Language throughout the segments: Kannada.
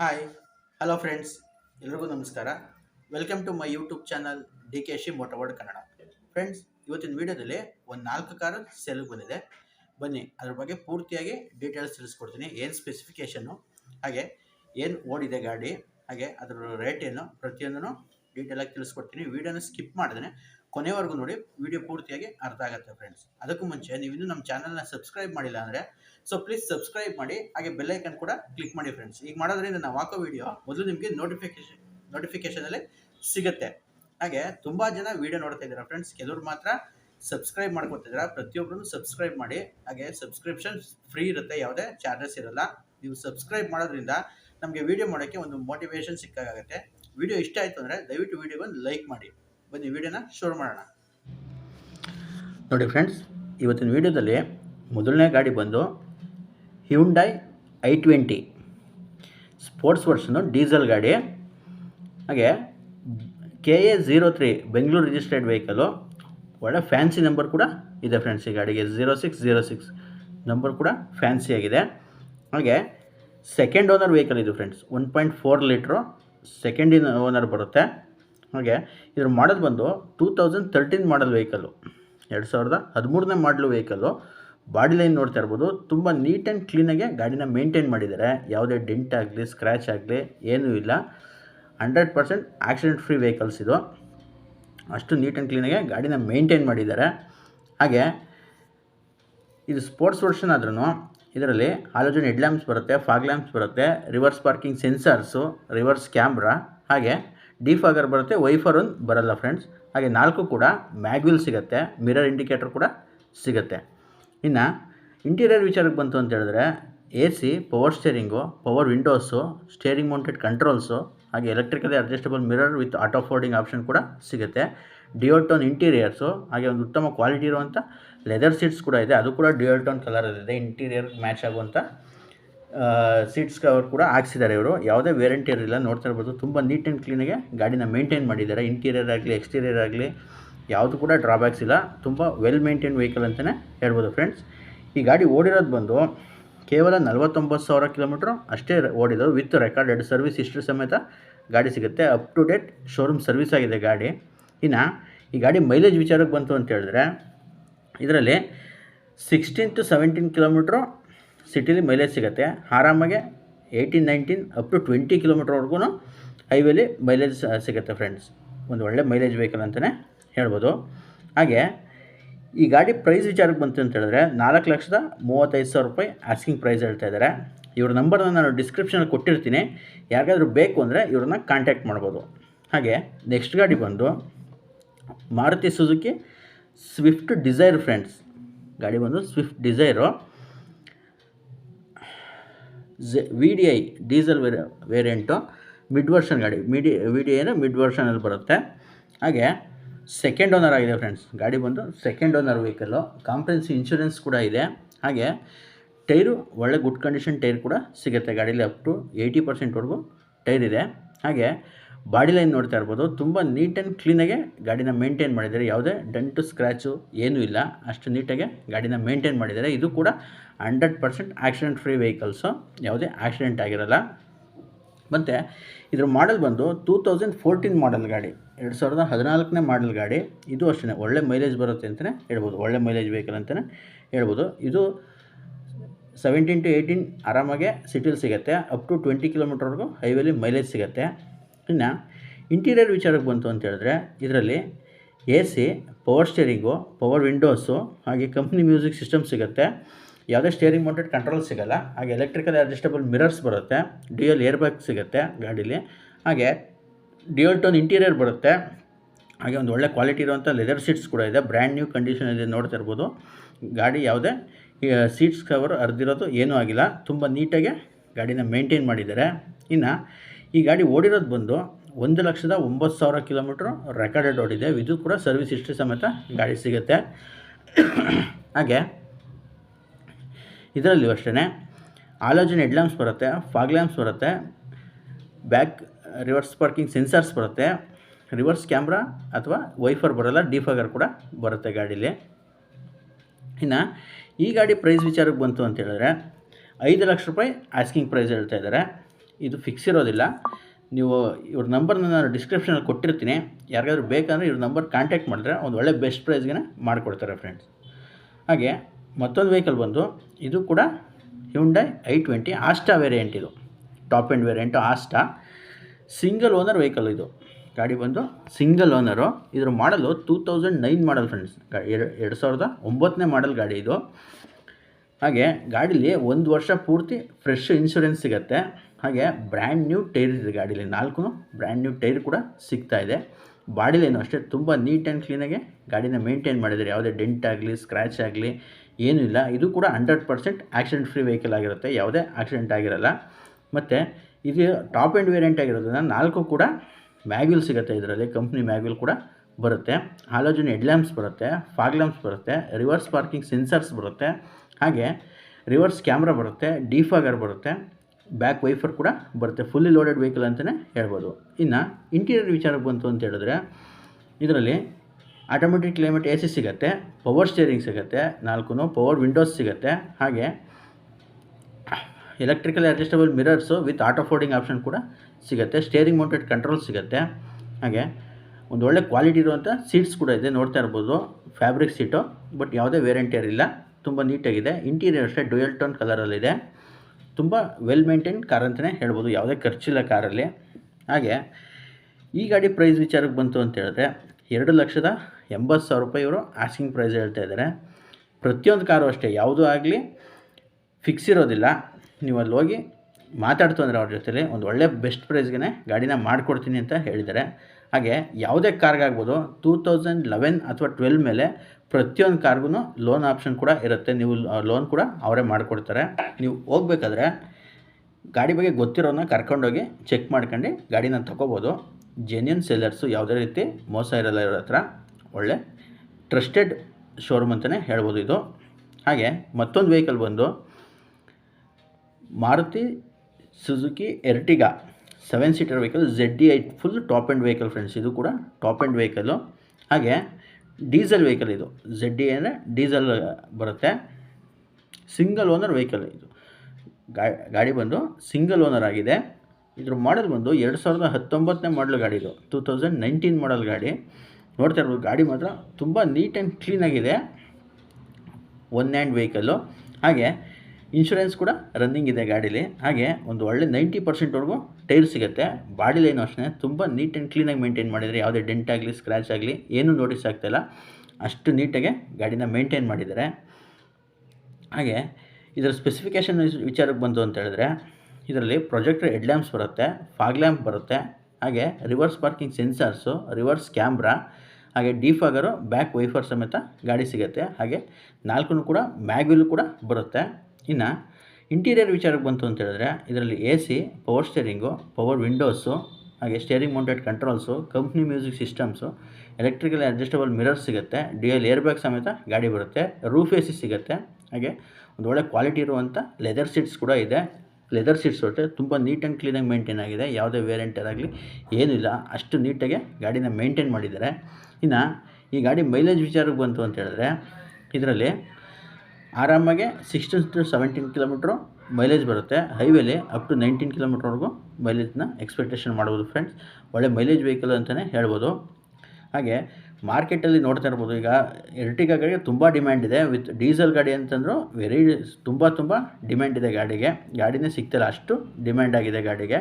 ಹಾಯ್ ಹಲೋ ಫ್ರೆಂಡ್ಸ್ ಎಲ್ರಿಗೂ ನಮಸ್ಕಾರ. Welcome to my YouTube channel D K she ಮೋಟವರ್ಡ್ ಕನ್ನಡ ಫ್ರೆಂಡ್ಸ್ ಇವತ್ತಿನ ವಿಡಿಯೋದಲ್ಲಿ ಒಂದು ನಾಲ್ಕು ಕಾರು ಸೆಲ್ ಬಂದಿದೆ. ಬನ್ನಿ, ಅದ್ರ ಬಗ್ಗೆ ಪೂರ್ತಿಯಾಗಿ ಡೀಟೇಲ್ಸ್ ತಿಳಿಸ್ಕೊಡ್ತೀನಿ. ಏನು ಸ್ಪೆಸಿಫಿಕೇಷನ್ನು ಹಾಗೆ ಏನು ಓಡಿದೆ ಗಾಡಿ, ಹಾಗೆ ಅದರ ರೇಟ್ ಏನು, ಪ್ರತಿಯೊಂದನ್ನು ಡೀಟೇಲಾಗಿ ತಿಳಿಸ್ಕೊಡ್ತೀನಿ. ವಿಡಿಯೋನ ಸ್ಕಿಪ್ ಮಾಡಿದ್ರೆ ಕೊನೆವರೆಗೂ ನೋಡಿ ವಿಡಿಯೋ ಪೂರ್ತಿಯಾಗಿ ಅರ್ಥ ಆಗುತ್ತೆ ಫ್ರೆಂಡ್ಸ್ ಅದಕ್ಕೂ ಮುಂಚೆ ನೀವು ಇನ್ನೂ ನಮ್ಮ ಚಾನಲ್ನ ಸಬ್ಸ್ಕ್ರೈಬ್ ಮಾಡಿಲ್ಲ ಅಂದರೆ ಸೊ ಪ್ಲೀಸ್ ಸಬ್ಸ್ಕ್ರೈಬ್ ಮಾಡಿ, ಹಾಗೆ ಬೆಲ್ಲೈಕನ್ ಕೂಡ ಕ್ಲಿಕ್ ಮಾಡಿ ಫ್ರೆಂಡ್ಸ್ ಈಗ ಮಾಡೋದ್ರಿಂದ ನಾವು ಹಾಕೋ ವಿಡಿಯೋ ಮೊದಲು ನಿಮಗೆ ನೋಟಿಫಿಕೇಶನ್ ನೋಟಿಫಿಕೇಶನಲ್ಲಿ ಸಿಗುತ್ತೆ. ಹಾಗೆ ತುಂಬ ಜನ ವಿಡಿಯೋ ನೋಡ್ತಾ ಇದ್ದೀರಾ ಫ್ರೆಂಡ್ಸ್ ಕೆಲವ್ರು ಮಾತ್ರ ಸಬ್ಸ್ಕ್ರೈಬ್ ಮಾಡ್ಕೊತಿದ್ದೀರಾ ಪ್ರತಿಯೊಬ್ಬರು ಸಬ್ಸ್ಕ್ರೈಬ್ ಮಾಡಿ. ಹಾಗೆ ಸಬ್ಸ್ಕ್ರಿಪ್ಷನ್ ಫ್ರೀ ಇರುತ್ತೆ, ಯಾವುದೇ ಚಾರ್ಜಸ್ ಇರಲ್ಲ. ನೀವು ಸಬ್ಸ್ಕ್ರೈಬ್ ಮಾಡೋದ್ರಿಂದ ನಮಗೆ ವಿಡಿಯೋ ಮಾಡೋಕ್ಕೆ ಒಂದು ಮೋಟಿವೇಶನ್ ಸಿಕ್ಕಾಗುತ್ತೆ. ವಿಡಿಯೋ ಇಷ್ಟ ಆಯಿತು ಅಂದರೆ ದಯವಿಟ್ಟು ವಿಡಿಯೋ ಬಂದು ಲೈಕ್ ಮಾಡಿ. ಬನ್ನಿ, ವಿಡಿಯೋನ ಶುರು ಮಾಡೋಣ. ನೋಡಿ ಫ್ರೆಂಡ್ಸ್ ಇವತ್ತಿನ ವಿಡಿಯೋದಲ್ಲಿ ಮೊದಲನೇ ಗಾಡಿ ಬಂದು Hyundai i twenty sports version diesel ಗಾಡಿ. ಹಾಗೆ K A zero three Bengaluru registered vehicle ಒಳ್ಳೆ ಫ್ಯಾನ್ಸಿ ನಂಬರ್ ಕೂಡ ಇದೆ ಫ್ರೆಂಡ್ಸ್ ಈ ಗಾಡಿಗೆ. Zero six zero six number ಕೂಡ ಫ್ಯಾನ್ಸಿ ಆಗಿದೆ. ಹಾಗೆ ಸೆಕೆಂಡ್ ಓನರ್ ವೆಹಿಕಲ್ ಇದು friends one point four litre ಸೆಕೆಂಡಿನ owner ಬರುತ್ತೆ. ಹಾಗೆ ಇದ್ರ ಮಾಡಲ್ ಬಂದು two thousand thirteen model vehicle ಎರಡು ಸಾವಿರದ ಹದಿಮೂರನೇ ಮಾಡಲು ವೆಹಿಕಲ್ಲು ಬಾಡಿ ಲೈನ್ ನೋಡ್ತಾ ಇರ್ಬೋದು. ತುಂಬ ನೀಟ್ ಆ್ಯಂಡ್ ಕ್ಲೀನಾಗೆ ಗಾಡಿನ ಮೇಂಟೈನ್ ಮಾಡಿದ್ದಾರೆ. ಯಾವುದೇ ಡೆಂಟ್ ಆಗಲಿ ಸ್ಕ್ರ್ಯಾಚ್ ಆಗಲಿ ಏನೂ ಇಲ್ಲ. Hundred percent accident free vehicles ಇದು. ಅಷ್ಟು ನೀಟ್ ಆ್ಯಂಡ್ ಕ್ಲೀನಾಗೆ ಗಾಡಿನ ಮೇಂಟೈನ್ ಮಾಡಿದ್ದಾರೆ. ಹಾಗೆ ಇದು ಸ್ಪೋರ್ಟ್ಸ್ ವರ್ಷನ್ ಆದ್ರೂ ಇದರಲ್ಲಿ ಹಾಲೋಜನ್ ಹೆಡ್ ಲ್ಯಾಂಪ್ಸ್ ಬರುತ್ತೆ ಫಾಗ್ ಲ್ಯಾಂಪ್ಸ್ ಬರುತ್ತೆ reverse parking sensors reverse camera ಹಾಗೆ ಡಿಫಾಗರ್ ಬರುತ್ತೆ ವೈಫರ್ ಒಂದು ಬರಲ್ಲ ಫ್ರೆಂಡ್ಸ್ ಹಾಗೆ ನಾಲ್ಕು ಕೂಡ ಮ್ಯಾಗ್ವಿಲ್ ಸಿಗುತ್ತೆ ಮಿರರ್ ಇಂಡಿಕೇಟರ್ ಕೂಡ ಸಿಗುತ್ತೆ. ಇನ್ನು ಇಂಟೀರಿಯರ್ ವಿಚಾರಕ್ಕೆ ಬಂತು ಅಂತ ಹೇಳಿದ್ರೆ A C power steering power windows steering mounted controls ಹಾಗೆ electrically adjustable mirror with auto folding option ಕೂಡ ಸಿಗುತ್ತೆ. ಡಿಯೋಟೋನ್ ಇಂಟೀರಿಯರ್ಸು ಹಾಗೆ ಒಂದು ಉತ್ತಮ ಕ್ವಾಲಿಟಿ ಇರುವಂಥ ಲೆದರ್ ಸೀಟ್ಸ್ ಕೂಡ ಇದೆ. ಅದು ಕೂಡ ಡಿಯೋಟೋನ್ ಕಲರಲ್ಲಿದೆ ಇಂಟೀರಿಯರ್ ಮ್ಯಾಚ್ ಆಗುವಂಥ ಸೀಟ್ಸ್ ಕವರ್ ಕೂಡ ಹಾಕ್ಸಿದ್ದಾರೆ ಇವರು. ಯಾವುದೇ ವೇರಂಟಿ ಇರಲಿಲ್ಲ ನೋಡ್ತಾ ಇರ್ಬೋದು. ತುಂಬ ನೀಟ್ ಆ್ಯಂಡ್ ಕ್ಲೀನಾಗೆ ಗಾಡಿನ ಮೇಂಟೈನ್ ಮಾಡಿದ್ದಾರೆ. ಇಂಟೀರಿಯರ್ ಆಗಲಿ ಎಕ್ಸ್ಟೀರಿಯರ್ ಆಗಲಿ, ಯಾವುದು ಕೂಡ ಡ್ರಾಬ್ಯಾಕ್ಸ್ ಇಲ್ಲ. ತುಂಬ ವೆಲ್ ಮೇಂಟೈನ್ ವೆಹಿಕಲ್ ಅಂತಲೇ ಹೇಳ್ಬೋದು ಫ್ರೆಂಡ್ಸ್ ಈ ಗಾಡಿ ಓಡಿರೋದು ಬಂದು ಕೇವಲ ನಲವತ್ತೊಂಬತ್ತು ಸಾವಿರ ಕಿಲೋಮೀಟ್ರ್ ಅಷ್ಟೇ ಓಡಿರೋದು ವಿತ್ ರೆಕಾರ್ಡೆಡ್ ಸರ್ವಿಸ್ ಇಷ್ಟು ಸಮೇತ ಗಾಡಿ ಸಿಗುತ್ತೆ. Up to date showroom service ಆಗಿದೆ ಗಾಡಿ. ಇನ್ನು ಈ ಗಾಡಿ ಮೈಲೇಜ್ ವಿಚಾರಕ್ಕೆ ಬಂತು ಅಂತ ಹೇಳಿದ್ರೆ, ಇದರಲ್ಲಿ ಸಿಕ್ಸ್ಟೀನ್ ಟು ಸೆವೆಂಟೀನ್ ಕಿಲೋಮೀಟ್ರು ಸಿಟಿಲಿ ಮೈಲೇಜ್ ಸಿಗುತ್ತೆ. ಆರಾಮಾಗೆ eighteen nineteen up to twenty ಕಿಲೋಮೀಟ್ರ್ವರೆಗೂ ಹೈವೇಲಿ ಮೈಲೇಜ್ ಸಿಗುತ್ತೆ ಫ್ರೆಂಡ್ಸ್ ಒಂದು ಒಳ್ಳೆ ಮೈಲೇಜ್ ವೆಹಿಕಲ್ ಅಂತಲೇ ಹೇಳ್ಬೋದು. ಹಾಗೆ ಈ ಗಾಡಿ ಪ್ರೈಸ್ ವಿಚಾರಕ್ಕೆ ಬಂತು ಅಂತ ಹೇಳಿದ್ರೆ ನಾಲ್ಕು ಲಕ್ಷದ ಮೂವತ್ತೈದು ಸಾವಿರ ರೂಪಾಯಿ ಆಸ್ಕಿಂಗ್ ಪ್ರೈಸ್ ಹೇಳ್ತಾ ಇದ್ದಾರೆ. ಇವ್ರ ನಂಬರ್ನ ನಾನು ಡಿಸ್ಕ್ರಿಪ್ಷನಲ್ಲಿ ಕೊಟ್ಟಿರ್ತೀನಿ. ಯಾರಿಗಾದರೂ ಬೇಕು ಅಂದರೆ ಇವ್ರನ್ನ ಕಾಂಟ್ಯಾಕ್ಟ್ ಮಾಡ್ಬೋದು. ಹಾಗೆ ನೆಕ್ಸ್ಟ್ ಗಾಡಿ ಬಂದು Maruti Suzuki Swift Dzire friends ಗಾಡಿ ಬಂದು Swift Dzire Z V D I diesel very variant mid version ಗಾಡಿ. ಮಿಡಿ ವಿ ಡಿ ಐನ ಮಿಡ್ ವರ್ಷನಲ್ಲಿ ಬರುತ್ತೆ. ಹಾಗೆ ಸೆಕೆಂಡ್ ಓನರ್ ಆಗಿದೆ ಫ್ರೆಂಡ್ಸ್ ಗಾಡಿ ಬಂದು second owner vehicle comprehensive insurance ಕೂಡ ಇದೆ. ಹಾಗೆ ಟೈರು ಒಳ್ಳೆ ಗುಡ್ ಕಂಡೀಷನ್ ಟೈರ್ ಕೂಡ ಸಿಗುತ್ತೆ. ಗಾಡೀಲಿ ಅಪ್ ಟು ಏಯ್ಟಿ ಪರ್ಸೆಂಟ್ವರೆಗೂ ಟೈರ್ ಇದೆ. ಹಾಗೆ ಬಾಡಿ ಲೈನ್ ನೋಡ್ತಾ ಇರ್ಬೋದು. ತುಂಬ ನೀಟ್ ಆ್ಯಂಡ್ ಕ್ಲೀನಾಗೆ ಗಾಡಿನ ಮೇಂಟೈನ್ ಮಾಡಿದ್ದಾರೆ. ಯಾವುದೇ ಡಂಟು ಸ್ಕ್ರ್ಯಾಚು ಏನೂ ಇಲ್ಲ. ಅಷ್ಟು ನೀಟಾಗೆ ಗಾಡಿನ ಮೇಂಟೈನ್ ಮಾಡಿದ್ದಾರೆ. ಇದು ಕೂಡ hundred percent accident free vehicles ಯಾವುದೇ ಆ್ಯಕ್ಸಿಡೆಂಟ್ ಆಗಿರಲ್ಲ. ಮತ್ತು ಇದ್ರ ಮಾಡೆಲ್ ಬಂದು ಟೂ ತೌಸಂಡ್ ಫೋರ್ಟೀನ್ ಮಾಡೆಲ್ ಗಾಡಿ, ಎರಡು ಸಾವಿರದ ಹದಿನಾಲ್ಕನೇ ಮಾಡೆಲ್ ಗಾಡಿ. ಇದು ಅಷ್ಟೇ ಒಳ್ಳೆ ಮೈಲೇಜ್ ಬರುತ್ತೆ ಅಂತಲೇ ಹೇಳ್ಬೋದು. ಒಳ್ಳೆ ಮೈಲೇಜ್ ವೆಹಿಕಲ್ ಅಂತಲೇ ಹೇಳ್ಬೋದು. ಇದು ಸೆವೆಂಟೀನ್ ಟು ಏಯ್ಟೀನ್ ಆರಾಮಾಗೆ ಸಿಟಿಲಿ ಸಿಗುತ್ತೆ. ಅಪ್ ಟು ಟ್ವೆಂಟಿ ಕಿಲೋಮೀಟ್ರ್ವರೆಗೂ ಹೈವೇಲಿ ಮೈಲೇಜ್ ಸಿಗುತ್ತೆ. ಇನ್ನು ಇಂಟೀರಿಯರ್ ವಿಚಾರಕ್ಕೆ ಬಂತು ಅಂತ ಹೇಳಿದ್ರೆ, ಇದರಲ್ಲಿ A C power steering power windows ಹಾಗೆ ಕಂಪ್ನಿ ಮ್ಯೂಸಿಕ್ ಸಿಸ್ಟಮ್ ಸಿಗುತ್ತೆ. ಯಾವುದೇ ಸ್ಟೇರಿಂಗ್ ಮೌಂಟೆಡ್ ಕಂಟ್ರೋಲ್ ಸಿಗೋಲ್ಲ. ಹಾಗೆ ಎಲೆಕ್ಟ್ರಿಕಲ್ ಅಡ್ಜಸ್ಟಬಲ್ ಮಿರರ್ಸ್ ಬರುತ್ತೆ. ಡ್ಯೂಯಲ್ ಏರ್ ಬ್ಯಾಗ್ ಸಿಗುತ್ತೆ ಗಾಡೀಲಿ. ಹಾಗೆ ಡ್ಯೂಯಲ್ ಟೋನ್ ಇಂಟೀರಿಯರ್ ಬರುತ್ತೆ. ಹಾಗೆ ಒಂದು ಒಳ್ಳೆ ಕ್ವಾಲಿಟಿ ಇರುವಂಥ ಲೆದರ್ ಸೀಟ್ಸ್ ಕೂಡ ಇದೆ. ಬ್ರ್ಯಾಂಡ್ ನ್ಯೂ ಇದೆ ನೋಡ್ತಾ ಇರ್ಬೋದು. ಗಾಡಿ ಯಾವುದೇ ಸೀಟ್ಸ್ ಕವರ್ ಅರ್ದಿರೋದು ಏನೂ ಆಗಿಲ್ಲ. ತುಂಬ ನೀಟಾಗಿ ಗಾಡಿನ ಮೇಂಟೈನ್ ಮಾಡಿದ್ದಾರೆ. ಇನ್ನು ಈ ಗಾಡಿ ಓಡಿರೋದು ಬಂದು ಒಂದು ಲಕ್ಷದ ಒಂಬತ್ತು ಸಾವಿರ ಕಿಲೋಮೀಟ್ರ್ ರೆಕಾರ್ಡೆಡ್ ಓಡಿದೆ ಇದು. ಕೂಡ ಸರ್ವಿಸ್ ಹಿಸ್ಟ್ರಿ ಸಮೇತ ಗಾಡಿ ಸಿಗುತ್ತೆ. ಹಾಗೆ ಇದರಲ್ಲಿ ಅಷ್ಟೇ ಆಲೋಜನ್ ಹೆಡ್ ಲ್ಯಾಂಪ್ಸ್ ಬರುತ್ತೆ ಫಾಗ್ ಲ್ಯಾಂಪ್ಸ್ ಬರುತ್ತೆ ಬ್ಯಾಕ್ ರಿವರ್ಸ್ ಪಾರ್ಕಿಂಗ್ ಸೆನ್ಸರ್ಸ್ ಬರುತ್ತೆ ರಿವರ್ಸ್ ಕ್ಯಾಮ್ರಾ ಅಥವಾ ವೈಫರ್ ಬರೋಲ್ಲ ಡಿಫಾಗರ್ ಕೂಡ ಬರುತ್ತೆ ಗಾಡೀಲಿ. ಇನ್ನು ಈ ಗಾಡಿ ಪ್ರೈಸ್ ವಿಚಾರಕ್ಕೆ ಬಂತು ಅಂತ ಹೇಳಿದ್ರೆ ಐದು ಲಕ್ಷ ರೂಪಾಯಿ ಆಸ್ಕಿಂಗ್ ಪ್ರೈಸ್ ಹೇಳ್ತಾ ಇದ್ದಾರೆ. ಇದು ಫಿಕ್ಸ್ ಇರೋದಿಲ್ಲ. ನೀವು ಇವ್ರ ನಂಬರ್ನ ನಾನು ಡಿಸ್ಕ್ರಿಪ್ಷನಲ್ಲಿ ಕೊಟ್ಟಿರ್ತೀನಿ. ಯಾರಿಗಾದ್ರೂ ಬೇಕಂದರೆ ಇವ್ರ ನಂಬರ್ ಕಾಂಟ್ಯಾಕ್ಟ್ ಮಾಡಿದ್ರೆ ಒಂದು ಒಳ್ಳೆ ಬೆಸ್ಟ್ ಪ್ರೈಸ್ಗೆ ಮಾಡಿಕೊಡ್ತಾರೆ ಫ್ರೆಂಡ್ಸ್ ಹಾಗೆ ಮತ್ತೊಂದು ವೆಹಿಕಲ್ ಬಂದು, ಇದು ಕೂಡ Hyundai I twenty Asta variant ಇದು. Top end variant Asta single owner vehicle ಇದು. ಗಾಡಿ ಬಂದು ಸಿಂಗಲ್ ಓನರು ಇದ್ರ model two thousand nine model friends ಎರಡು ಸಾವಿರದ ಒಂಬತ್ತನೇ ಮಾಡಲ್ ಗಾಡಿ ಇದು. ಹಾಗೆ ಗಾಡೀಲಿ ಒಂದು ವರ್ಷ ಪೂರ್ತಿ ಫ್ರೆಶ್ ಇನ್ಶೂರೆನ್ಸ್ ಸಿಗುತ್ತೆ. ಹಾಗೆ ಬ್ರ್ಯಾಂಡ್ ನ್ಯೂ ಟೈರ್ ಇದೆ ಗಾಡೀಲಿ. ನಾಲ್ಕು ಬ್ರ್ಯಾಂಡ್ ನ್ಯೂ ಟೈರ್ ಕೂಡ ಸಿಗ್ತಾ ಇದೆ. ಬಾಡಿಲೇನು ಅಷ್ಟೇ ತುಂಬ ನೀಟ್ ಆ್ಯಂಡ್ ಕ್ಲೀನಾಗೆ ಗಾಡಿನ ಮೇಂಟೈನ್ ಮಾಡಿದ್ದಾರೆ. ಯಾವುದೇ ಡೆಂಟ್ ಆಗಲಿ ಸ್ಕ್ರ್ಯಾಚ್ ಆಗಲಿ ಏನೂ ಇಲ್ಲ. ಇದು ಕೂಡ hundred percent accident free vehicle ಆಗಿರುತ್ತೆ. ಯಾವುದೇ ಆಕ್ಸಿಡೆಂಟ್ ಆಗಿರಲ್ಲ. ಮತ್ತು ಇದು ಟಾಪ್ ಆ್ಯಂಡ್ ವೇರಿಯಂಟ್ ಆಗಿರೋದ್ರಿಂದ ನಾಲ್ಕು ಕೂಡ ಮ್ಯಾಗ್ವಿಲ್ ಸಿಗುತ್ತೆ ಇದರಲ್ಲಿ. ಕಂಪ್ನಿ ಮ್ಯಾಗ್ವಿಲ್ ಕೂಡ ಬರುತ್ತೆ. ಹಾಲೋಜನ್ ಹೆಡ್ ಲ್ಯಾಂಪ್ಸ್ ಬರುತ್ತೆ ಫಾಗ್ ಲ್ಯಾಂಪ್ಸ್ ಬರುತ್ತೆ ರಿವರ್ಸ್ ಪಾರ್ಕಿಂಗ್ ಸೆನ್ಸರ್ಸ್ ಬರುತ್ತೆ. ಹಾಗೆ ರಿವರ್ಸ್ ಕ್ಯಾಮ್ರಾ ಬರುತ್ತೆ ಡಿಫಾಗರ್ ಬರುತ್ತೆ. ಬ್ಯಾಕ್ ವೈಫರ್ ಕೂಡ ಬರುತ್ತೆ ಫುಲ್ಲಿ ಲೋಡೆಡ್ ವೆಹಿಕಲ್ ಅಂತಲೇ ಹೇಳ್ಬೋದು. ಇನ್ನು ಇಂಟೀರಿಯರ್ ವಿಚಾರಕ್ಕೆ ಬಂತು ಅಂತ ಹೇಳಿದ್ರೆ, ಇದರಲ್ಲಿ ಆಟೋಮೆಟಿಕ್ ಕ್ಲೈಮೇಟ್ ಎ ಸಿಗುತ್ತೆ ಪವರ್ ಸ್ಟೇರಿಂಗ್ ಸಿಗುತ್ತೆ ನಾಲ್ಕು ಪವರ್ ವಿಂಡೋಸ್ ಸಿಗುತ್ತೆ, ಹಾಗೆ electrical adjustable mirrors with auto folding option ಕೂಡ ಸಿಗುತ್ತೆ ಸ್ಟೇರಿಂಗ್ ಮೌಂಟೆಡ್ ಕಂಟ್ರೋಲ್ ಸಿಗುತ್ತೆ, ಹಾಗೆ ಒಂದು ಒಳ್ಳೆ ಕ್ವಾಲಿಟಿ ಇರುವಂಥ ಸೀಟ್ಸ್ ಕೂಡ ಇದೆ, ನೋಡ್ತಾ ಇರ್ಬೋದು ಫ್ಯಾಬ್ರಿಕ್ ಸೀಟು ಬಟ್ ಯಾವುದೇ ವೇರೆಂಟಿಯರ್ ಇಲ್ಲ ತುಂಬ ನೀಟಾಗಿದೆ ಇಂಟೀರಿಯರ್ ಅಷ್ಟೇ ಡುಯಲ್ ಟೋನ್ ಕಲರಲ್ಲಿದೆ ತುಂಬ ವೆಲ್ ಮೇಂಟೈನ್ ಕಾರ್ ಅಂತಲೇ ಹೇಳ್ಬೋದು. ಯಾವುದೇ ಖರ್ಚಿಲ್ಲ ಕಾರಲ್ಲಿ ಹಾಗೆ, ಈ ಗಾಡಿ ಪ್ರೈಸ್ ವಿಚಾರಕ್ಕೆ ಬಂತು ಅಂತ ಹೇಳಿದ್ರೆ, ಎರಡು ಲಕ್ಷದ ಎಂಬತ್ತು ಸಾವಿರ ರೂಪಾಯಿ ಇವರು ಆಸ್ಕಿಂಗ್ ಪ್ರೈಸ್ ಹೇಳ್ತಾ ಇದ್ದಾರೆ. ಪ್ರತಿಯೊಂದು ಕಾರು ಅಷ್ಟೇ. ಯಾವುದೂ ಆಗಲಿ ಫಿಕ್ಸ್ ಇರೋದಿಲ್ಲ. ನೀವು ಅಲ್ಲಿ ಹೋಗಿ ಮಾತಾಡ್ತು ಅಂದರೆ ಅವ್ರ ಜೊತೆಲಿ. ಒಂದು ಒಳ್ಳೆ ಬೆಸ್ಟ್ ಪ್ರೈಸ್ಗೆ ಗಾಡಿನ ಮಾಡಿಕೊಡ್ತೀನಿ ಅಂತ ಹೇಳಿದ್ದಾರೆ. ಹಾಗೆ ಯಾವುದೇ ಕಾರ್ಗಾಗ್ಬೋದು ಟೂ ತೌಸಂಡ್ ಲೆವೆನ್ ಅಥವಾ ಟ್ವೆಲ್ ಮೇಲೆ ಪ್ರತಿಯೊಂದು ಕಾರ್ಗೂ ಲೋನ್ ಆಪ್ಷನ್ ಕೂಡ ಇರುತ್ತೆ. ನೀವು ಲೋನ್ ಕೂಡ ಅವರೇ ಮಾಡಿಕೊಡ್ತಾರೆ. ನೀವು ಹೋಗ್ಬೇಕಾದ್ರೆ ಗಾಡಿ ಬಗ್ಗೆ ಗೊತ್ತಿರೋನ ಕರ್ಕೊಂಡೋಗಿ ಚೆಕ್ ಮಾಡ್ಕೊಂಡು ಗಾಡಿನ ತೊಗೋಬೋದು. ಜೆನ್ಯನ್ ಸೆಲ್ಲರ್ಸು ಯಾವುದೇ ರೀತಿ ಮೋಸ ಇರಲ್ಲ ಇರೋ ಹತ್ರ. ಒಳ್ಳೆ ಟ್ರಸ್ಟೆಡ್ ಶೋರೂಮ್ ಅಂತಲೇ ಹೇಳ್ಬೋದು ಇದು. ಹಾಗೆ ಮತ್ತೊಂದು ವೆಹಿಕಲ್ ಬಂದು Maruti Suzuki Ertiga seven seater vehicle Z D eight full top end vehicle friends ಇದು ಕೂಡ ಟಾಪ್ ಆ್ಯಂಡ್ ವೆಹಿಕಲ್ಲು ಹಾಗೆ ಡೀಸೆಲ್ ವೆಹಿಕಲ್ ಇದು. ಝೆಡ್ ಡಿ ಅಂದರೆ ಡೀಸೆಲ್ ಬರುತ್ತೆ. ಸಿಂಗಲ್ ಓನರ್ ವೆಹಿಕಲ್ ಇದು. ಗಾಡಿ ಬಂದು ಸಿಂಗಲ್ ಓನರ್ ಆಗಿದೆ. ಇದ್ರ ಮಾಡೆಲ್ ಬಂದು ಎರಡು ಸಾವಿರದ ಹತ್ತೊಂಬತ್ತನೇ ಮಾಡಲ್ ಗಾಡಿ ಇದು. ಟೂ ತೌಸಂಡ್ ನೈನ್ಟೀನ್ ಮಾಡಲ್ ಗಾಡಿ. ನೋಡ್ತಾ ಇರ್ಬೋದು, ಗಾಡಿ ಮಾತ್ರ ತುಂಬ ನೀಟ್ ಆ್ಯಂಡ್ ಕ್ಲೀನಾಗಿದೆ ಒನ್ ಆ್ಯಂಡ್ ವೆಹಿಕಲ್ಲು ಹಾಗೆ ಇನ್ಶೂರೆನ್ಸ್ ಕೂಡ ರನ್ನಿಂಗ್ ಇದೆ ಗಾಡೀಲಿ. ಹಾಗೆ ಒಂದು ಒಳ್ಳೆ ನೈಂಟಿ ಪರ್ಸೆಂಟ್ವರೆಗೂ ಟೈರ್ ಸಿಗುತ್ತೆ. ಬಾಡಿ ಲೈನು ಅಷ್ಟೇ, ತುಂಬ ನೀಟ್ ಆ್ಯಂಡ್ ಕ್ಲೀನಾಗಿ ಮೇಂಟೈನ್ ಮಾಡಿದರೆ, ಯಾವುದೇ ಡೆಂಟ್ ಆಗಲಿ ಸ್ಕ್ರ್ಯಾಚ್ ಆಗಲಿ, ಏನೂ ನೋಟಿಸ್ ಆಗ್ತಾಯಿಲ್ಲ ಅಷ್ಟು ನೀಟಾಗೆ ಗಾಡಿನ ಮೇಂಟೈನ್ ಮಾಡಿದ್ದಾರೆ. ಹಾಗೆ ಇದರ ಸ್ಪೆಸಿಫಿಕೇಷನ್ ವಿಚಾರಕ್ಕೆ ಬಂತು ಅಂತ ಹೇಳಿದ್ರೆ, ಇದರಲ್ಲಿ ಪ್ರೊಜೆಕ್ಟರ್ ಹೆಡ್ ಲ್ಯಾಂಪ್ಸ್ ಬರುತ್ತೆ ಫಾಗ್ ಲ್ಯಾಂಪ್ ಬರುತ್ತೆ, ಹಾಗೆ reverse parking sensors reverse camera ಹಾಗೆ ಡಿಫಾಗರು ಬ್ಯಾಕ್ ವೈಫರ್ ಸಮೇತ ಗಾಡಿ ಸಿಗುತ್ತೆ. ಹಾಗೆ ನಾಲ್ಕು ಕೂಡ ಮ್ಯಾಗ್ವಿಲ್ ಕೂಡ ಬರುತ್ತೆ. ಇನ್ನು ಇಂಟೀರಿಯರ್ ವಿಚಾರಕ್ಕೆ ಬಂತು ಅಂತ ಹೇಳಿದ್ರೆ, ಇದರಲ್ಲಿ A C power steering power windows ಹಾಗೆ steering mounted controls company music systems electrical adjustable mirror ಸಿಗುತ್ತೆ. ಡಿ ಎಲ್ ಏರ್ ಬ್ಯಾಗ್ ಸಮೇತ ಗಾಡಿ ಬರುತ್ತೆ. ರೂಫ್ ಎ ಸಿಗುತ್ತೆ. ಹಾಗೆ ಒಂದು ಒಳ್ಳೆ ಕ್ವಾಲಿಟಿ ಇರುವಂಥ ಲೆದರ್ ಸೀಟ್ಸ್ ಕೂಡ ಇದೆ. ಲೆದರ್ ಸೀಟ್ಸ್ ಹೊರಟೆ ತುಂಬ ನೀಟ್ ಆ್ಯಂಡ್ ಕ್ಲೀನಾಗಿ ಮೇಂಟೈನ್ ಆಗಿದೆ. ಯಾವುದೇ ವೇರಿಯಂಟರ್ ಆಗಲಿ ಏನಿಲ್ಲ ಅಷ್ಟು ನೀಟಾಗಿ ಗಾಡಿನ ಮೇಂಟೈನ್ ಮಾಡಿದ್ದಾರೆ. ಇನ್ನು ಈ ಗಾಡಿ ಮೈಲೇಜ್ ವಿಚಾರಕ್ಕೆ ಬಂತು ಅಂತ ಹೇಳಿದ್ರೆ, ಇದರಲ್ಲಿ ಆರಾಮಾಗೆ sixteen to seventeen kilometre mileage ಬರುತ್ತೆ. ಹೈವೇಲಿ ಅಪ್ ಟು ನೈನ್ಟೀನ್ ಕಿಲೋಮೀಟ್ರ್ವರೆಗೂ ಮೈಲೇಜ್ನ ಎಕ್ಸ್ಪೆಕ್ಟೇಷನ್ ಮಾಡ್ಬೋದು ಫ್ರೆಂಡ್ಸ್ ಒಳ್ಳೆ ಮೈಲೇಜ್ ವೆಹಿಕಲ್ ಅಂತಲೇ ಹೇಳ್ಬೋದು. ಹಾಗೆ ಮಾರ್ಕೆಟಲ್ಲಿ ನೋಡ್ತಾ ಇರ್ಬೋದು. ಈಗ ಎರ್ಟಿಗಾ ಗಾಡಿಗೆ ತುಂಬ ಡಿಮ್ಯಾಂಡ್ ಇದೆ. ವಿತ್ ಡೀಸೆಲ್ ಗಾಡಿ ಅಂತಂದರೂ ವೆರಿ ತುಂಬ ತುಂಬ ಡಿಮ್ಯಾಂಡ್ ಇದೆ ಗಾಡಿಗೆ. ಗಾಡಿನೇ ಸಿಗ್ತಿಲ್ಲ. ಅಷ್ಟು ಡಿಮ್ಯಾಂಡ್ ಆಗಿದೆ ಗಾಡಿಗೆ.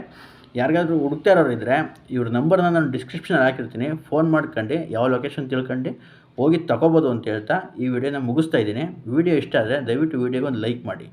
ಯಾರಿಗಾದರೂ ಹುಡುಕ್ತಾ ಇರೋರು ಇದ್ದರೆ ಇವ್ರ ನಂಬರ್ನ ನಾನು ಡಿಸ್ಕ್ರಿಪ್ಷನಲ್ಲಿ ಹಾಕಿರ್ತೀನಿ. ಫೋನ್ ಮಾಡ್ಕೊಂಡು, ಯಾವ ಲೊಕೇಶನ್ ತಿಳ್ಕೊಂಡು ಹೋಗಿ ತಗೋಬೋದು ಅಂತ ಹೇಳ್ತಾ ಈ ವಿಡಿಯೋನ ಮುಗಿಸ್ತಾ ಇದ್ದೀನಿ. ವಿಡಿಯೋ ಇಷ್ಟ ಆದರೆ ದಯವಿಟ್ಟು ವಿಡಿಯೋಗೆ ಒಂದು ಲೈಕ್ ಮಾಡಿ.